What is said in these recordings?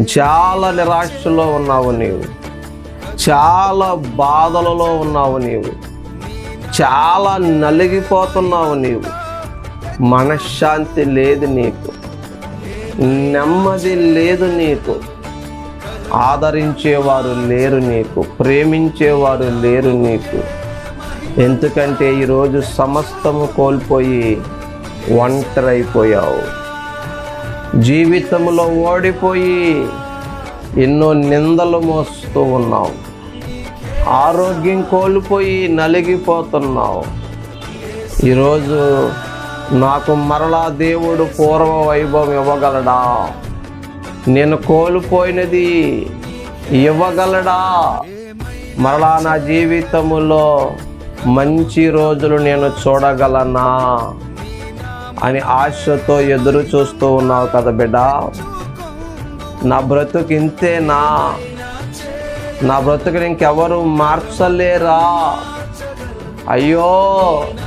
చాలా నిరాశలో ఉన్నావు నీవు. చాలా బాధలలో ఉన్నావు నీవు. చాలా నలిగిపోతున్నావు నీవు. మనశ్శాంతి లేదు నీకు. నెమ్మది లేదు నీకు. ఆదరించేవారు లేరు నీకు. ప్రేమించేవారు లేరు నీకు. ఎందుకంటే ఈరోజు సమస్తము కోల్పోయి ఒంటరైపోయావు. జీవితంలో ఓడిపోయి ఎన్నో నిందలు మోస్తూ ఉన్నావు. ఆరోగ్యం కోల్పోయి నలిగిపోతున్నావు. ఈరోజు నాకు మరలా దేవుడు పూర్వ వైభవం ఇవ్వగలడా? నేను కోల్పోయినది ఇవ్వగలడా? మరలా నా జీవితములో మంచి రోజులు నేను చూడగలనా? అని ఆశతో ఎదురు చూస్తూ ఉన్నావు కదా బిడ్డ. నా బ్రతుకు ఇంతేనా నా బ్రతుకుని ఇంకెవరు మార్చలేరా? అయ్యో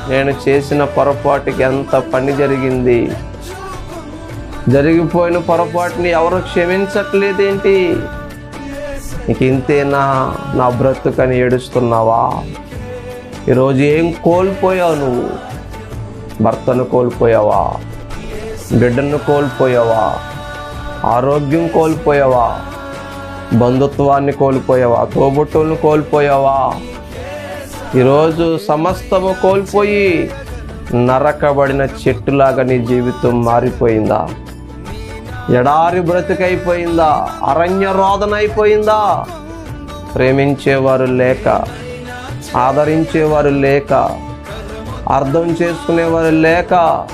నేను చేసిన పొరపాటుకి ఎంత పని జరిగింది? జరిగిపోయిన పొరపాటుని ఎవరు క్షమించట్లేదేంటి? నీకు ఇంతేనా నా బ్రతుకని ఏడుస్తున్నావా? ఈరోజు ఏం కోల్పోయావు నువ్వు? భర్తను కోల్పోయావా? బిడ్డను కోల్పోయావా? ఆరోగ్యం కోల్పోయావా? బంధుత్వాన్ని కోల్పోయావా? తోబుట్టును కోల్పోయావా? ఈరోజు సమస్తము కోల్పోయి నరకబడిన చెట్టులాగా నీ జీవితం మారిపోయిందా? ఎడారి బ్రతికైపోయిందా? అరణ్య రోదన అయిపోయిందా ప్రేమించేవారు లేక ఆదరించేవారు లేక అర్థం చేసుకునేవారు లేక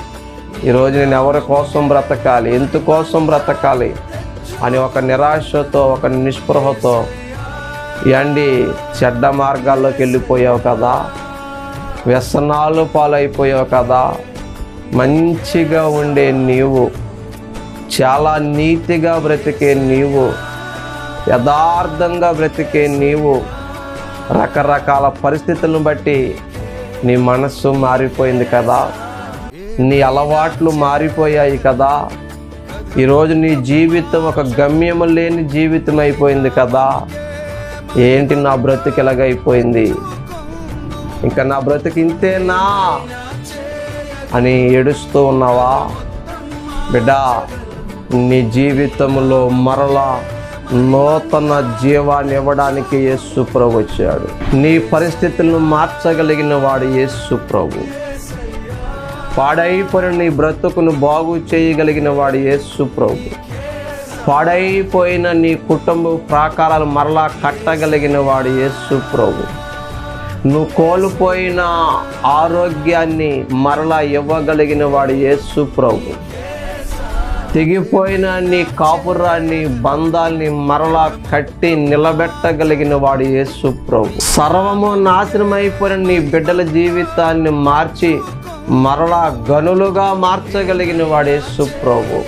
ఈరోజు నేను ఎవరి కోసం బ్రతకాలి? ఎందుకోసం బ్రతకాలి? అని ఒక నిరాశతో ఒక నిస్పృహతో ఎండి చెడ్డ మార్గాల్లోకి వెళ్ళిపోయావు కదా? వ్యసనాలు పాలైపోయావు కదా? మంచిగా ఉండే నీవు చాలా నీతిగా బ్రతికే నీవు యథార్థంగా బ్రతికే నీవు రకరకాల పరిస్థితులను బట్టి నీ మనస్సు మారిపోయింది కదా. నీ అలవాట్లు మారిపోయాయి కదా. ఈరోజు నీ జీవితం ఒక గమ్యము లేని జీవితం అయిపోయింది కదా. ఏంటి నా బ్రతుకు ఎలాగైపోయింది? ఇంకా నా బ్రతుకు ఇంతేనా? అని ఏడుస్తూ ఉన్నావా? బిడ్డ నీ జీవితంలో మరలా నూతన జీవాన్ని ఇవ్వడానికి యేసు ప్రభు వచ్చాడు. నీ పరిస్థితులను మార్చగలిగిన వాడు యేసు ప్రభు. పాడైపోయిన నీ బ్రతుకును బాగు చేయగలిగిన వాడు యేసు ప్రభు. పాడైపోయిన నీ కుటుంబ ప్రాకారాలు మరలా కట్టగలిగిన వాడు యేసు ప్రభు. నువ్వు కోల్పోయిన ఆరోగ్యాన్ని మరలా ఇవ్వగలిగిన వాడు యేసు ప్రభు. తెగిపోయిన నీ కాపురాన్ని బంధాల్ని మరలా కట్టి నిలబెట్టగలిగిన వాడు యేసు ప్రభు. సర్వము నాశనమైపోయిన నీ బిడ్డల జీవితాన్ని మార్చి మరలా గనులుగా మార్చగలిగిన వాడు యేసు ప్రభు.